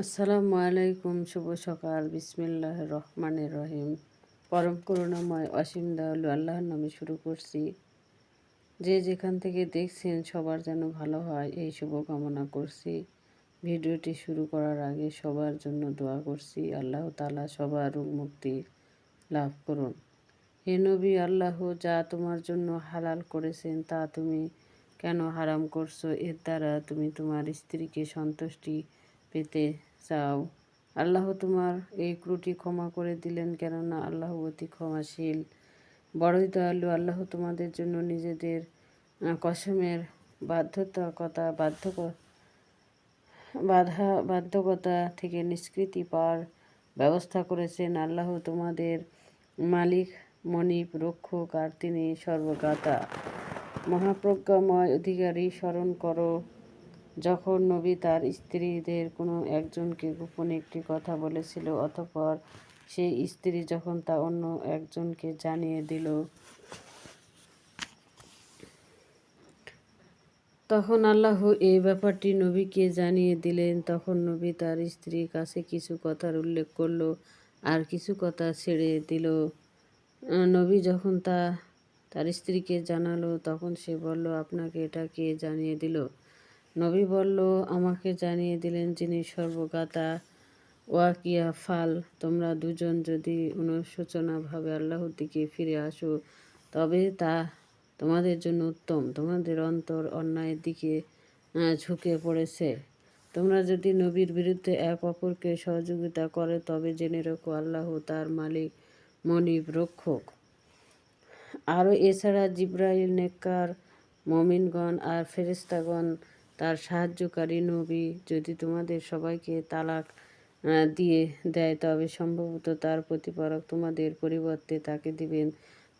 আসসালামু আলাইকুম, শুভ সকাল। বিসমিল্লাহ রহমানের রহিম। পরম করুণাময় অসীম দয়ালু আল্লাহর নামে শুরু করছি। যে যেখান থেকে দেখছেন সবার যেন ভালো হয়, এই শুভ কামনা করছি। ভিডিওটি শুরু করার আগে সবার জন্য দোয়া করছি, আল্লাহ তালা সবার মুক্তি লাভ করুন। হে নবী আল্লাহ, যা তোমার জন্য হালাল করেছেন, তা তুমি কেন হারাম করছ? এর দ্বারা তুমি তোমার স্ত্রীকে সন্তুষ্টি পেতে চাও। আল্লাহ তোমার এই ক্রুটি ক্ষমা করে দিলেন, কেননা আল্লাহ অতি ক্ষমাশীল। বড়ই দয়ালু আল্লাহ তোমাদের জন্য নিজেদের কসমের বাধ্যতাকতা বাধ্যক বাধা বাধ্যকতা থেকে নিষ্কৃতি পাওয়ার ব্যবস্থা করেছেন। আল্লাহ তোমাদের মালিক মনিব রক্ষক আর তিনি সর্বগাতা মহাপ্রজ্ঞাময় অধিকারী স্মরণ করো। যখন নবী তার স্ত্রীদের কোনো একজনকে গোপনে একটি কথা বলেছিল, অতঃপর সেই স্ত্রী যখন তা অন্য একজনকে জানিয়ে দিল, তখন আল্লাহ এই ব্যাপারটি নবীকে জানিয়ে দিলেন। তখন নবী তার স্ত্রীর কাছে কিছু কথার উল্লেখ করল, আর কিছু কথা ছেড়ে দিল। নবী যখন তা, তার স্ত্রীকে জানালো, তখন সে বলল, আপনাকে এটা কে জানিয়ে দিল? নবী বলল, আমাকে জানিয়ে দিলেন যিনি সর্বগাতা ওয়াকিয়া, ফাল। তোমরা দুজন যদি অনুশোচনাভাবে আল্লাহর দিকে ফিরে আসো, তবে তা তোমাদের জন্য উত্তম। তোমাদের অন্তর অন্যায়ের দিকে ঝুঁকে পড়েছে। তোমরা যদি নবীর বিরুদ্ধে এক অপরকে সহযোগিতা করে, তবে জেনে রেখো, আল্লাহ তার মালিক, মনিব, রক্ষক। আরও এছাড়া জিব্রাইল, নেককার, মমিনগণ আর ফেরিস্তাগণ তার সাহায্যকারী নবী যদি তোমাদের সবাইকে তালাক দিয়ে দেয়, তবে সম্ভবত তার প্রতিপালক তোমাদের পরিবর্তে তাকে দিবেন।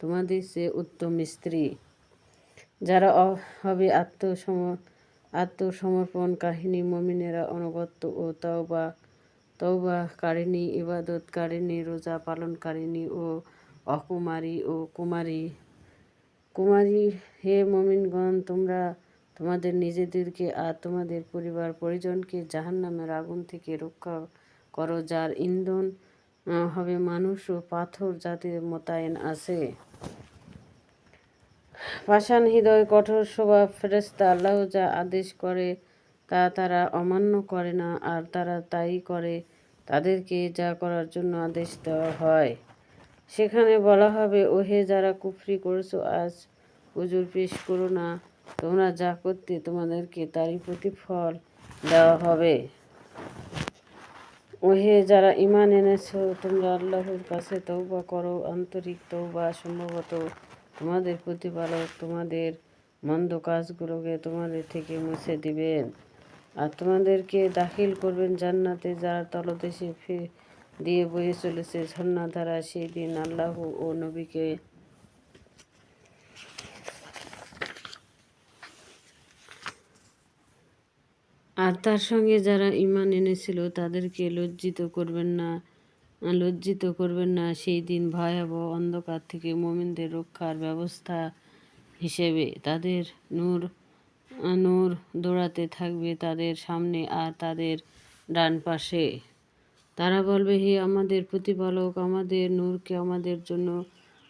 তোমাদের সে উত্তম স্ত্রী। যারা হবে আত্মসম, আত্মসমর্পণ কাহিনী, মমিনেরা অনুগত্য ও তওবা তওবা কারিনী ইবাদত কারিনী রোজা পালনকারিণী ও অকুমারী ও কুমারী। কুমারী, হে মমিনগণ, তোমরা তোমাদের নিজেদেরকে আর তোমাদের পরিবার পরিজনকে জাহান্নামের আগুন থেকে রক্ষা করো, যার ইন্ধন হবে মানুষ ও পাথর জাতির মোতায়েন আছে। পাষাণ হৃদয় কঠোর স্বভাব ফেরেস্তা আল্লাহ যা আদেশ করে, তা তারা অমান্য করে না, আর তারা তাই করে তাদেরকে যা করার জন্য আদেশ দেওয়া হয়। সেখানে বলা হবে, ওহে যারা কুফরি করেছ, আজ উজুর পেশ করো না। তোমরা যা করতে তোমাদেরকে তারই প্রতিফল দেওয়া হবে। ওহে, যারা ইমান এনেছো, তোমরা আল্লাহর কাছে তৌবা করো। আন্তরিক তৌবা সম্ভবত তোমাদের প্রতিপালক তোমাদের মন্দ কাজগুলোকে তোমাদের থেকে মুছে দিবেন আর তোমাদেরকে দাখিল করবেন জান্নাতে যারা তলদেশে দিয়ে বয়ে চলেছে। ঝর্ণাধারা সেই দিন আল্লাহ ও নবীকে আর তার সঙ্গে যারা ইমান এনেছিল তাদেরকে লজ্জিত করবেন না। লজ্জিত করবেন না, সেই দিন ভয়াবহ অন্ধকার থেকে মোমিনদের রক্ষার ব্যবস্থা হিসেবে তাদের নূর নূর দৌড়াতে থাকবে তাদের সামনে আর তাদের ডান পাশে। তারা বলবে, হে আমাদের প্রতিপালক, আমাদের নূরকে আমাদের জন্য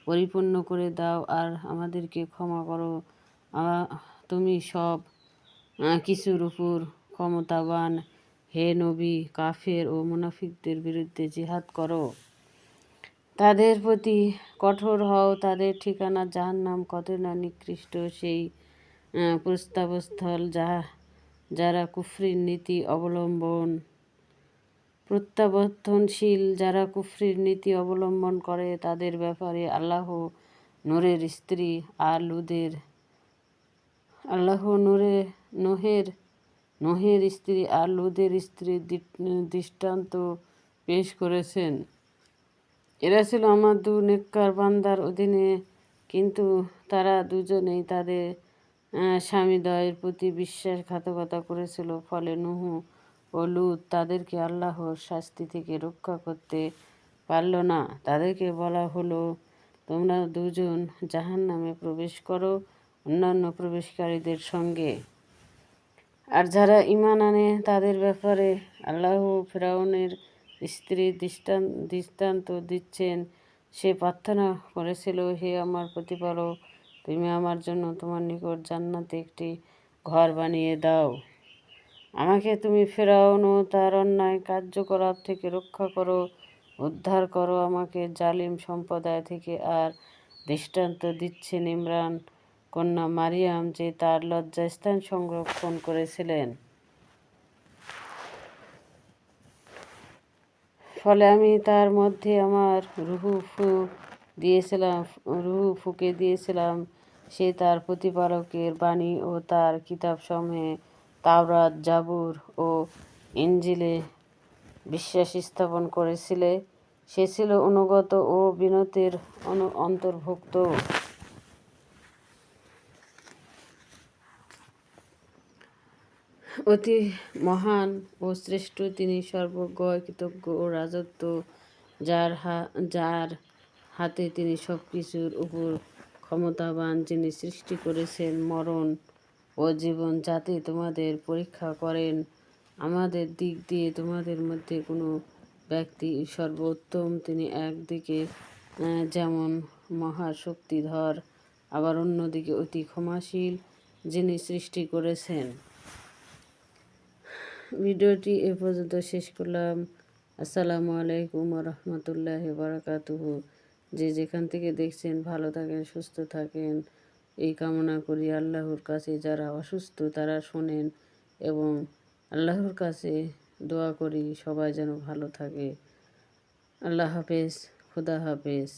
পরিপূর্ণ করে দাও আর আমাদেরকে ক্ষমা করো। তুমি সব কিছুর উপর ক্ষমতাবান, হে নবী, কাফের ও মুনাফিকদের বিরুদ্ধে জিহাদ করো। তাদের প্রতি কঠোর হও, তাদের ঠিকানা যাহার নাম কত না নিকৃষ্ট সেই প্রস্তাবস্থল যা যারা কুফরির নীতি অবলম্বন, প্রত্যাবর্তনশীল যারা কুফরির নীতি অবলম্বন করে, তাদের ব্যাপারে আল্লাহ নূরের স্ত্রী আর লুদের আল্লাহ নূরে, নোহের নোহের স্ত্রী আর লুদের স্ত্রীর দৃষ্টান্ত পেশ করেছেন। এরা ছিল আমার দু নেককার বান্দার অধীনে, কিন্তু তারা দুজনেই তাদের স্বামীদয়ের প্রতি বিশ্বাসঘাতকতা করেছিল। ফলে নুহু ও লুত তাদেরকে আল্লাহর শাস্তি থেকে রক্ষা করতে পারল না। তাদেরকে বলা হলো, তোমরা দুজন জাহান নামে প্রবেশ করো, অন্যান্য প্রবেশকারীদের সঙ্গে। আর যারা ইমান আনে, তাদের ব্যাপারে আল্লাহ ফেরাউনের স্ত্রী দৃষ্টান দৃষ্টান্ত দিচ্ছেন। সে প্রার্থনা করেছিল, হে আমার প্রতিপালক, তুমি আমার জন্য তোমার নিকট জান্নাতে একটি ঘর বানিয়ে দাও। আমাকে তুমি ফেরাউন ও তার অন্যায় কার্যকলাপ থেকে রক্ষা করো, উদ্ধার করো। আমাকে জালিম সম্প্রদায় থেকে আর দৃষ্টান্ত দিচ্ছেন ইমরান। কন্যা মারিয়াম যে তার লজ্জাস্থান সংরক্ষণ করেছিলেন। ফলে আমি তার মধ্যে আমার রুহু ফু দিয়েছিলাম, রুহু ফুকে দিয়েছিলাম। সে তার প্রতিপালকের বাণী ও তার কিতাব কিতাবসমূহে তাওরাত, জাবুর ও ইঞ্জিলে বিশ্বাস স্থাপন করেছিলে। সে ছিল অনুগত ও বিনতির অনু অন্তর্ভুক্ত অতি মহান ও শ্রেষ্ঠ। তিনি সর্বজ্ঞ, কৃতজ্ঞ ও রাজত্ব। যার হা, যার হাতে তিনি সব কিছুর উপর ক্ষমতাবান, যিনি সৃষ্টি করেছেন মরণ ও জীবন, যাতে তোমাদের পরীক্ষা করেন। আমাদের দিক দিয়ে তোমাদের মধ্যে কোনো ব্যক্তি সর্বোত্তম, তিনি একদিকে যেমন মহাশক্তিধর, আবার অন্যদিকে অতি ক্ষমাশীল, যিনি সৃষ্টি করেছেন। ভিডিওটি এ পর্যন্ত শেষ করলাম। আসসালামু আলাইকুম রহমতুল্লাহ বারাকাতুহু। যে যেখান থেকে দেখছেন, ভালো থাকেন, সুস্থ থাকেন, এই কামনা করি আল্লাহর কাছে। যারা অসুস্থ, তারা শোনেন এবং আল্লাহর কাছে দোয়া করি, সবাই যেন ভালো থাকে। আল্লাহ হাফেজ, খুদা হাফেজ।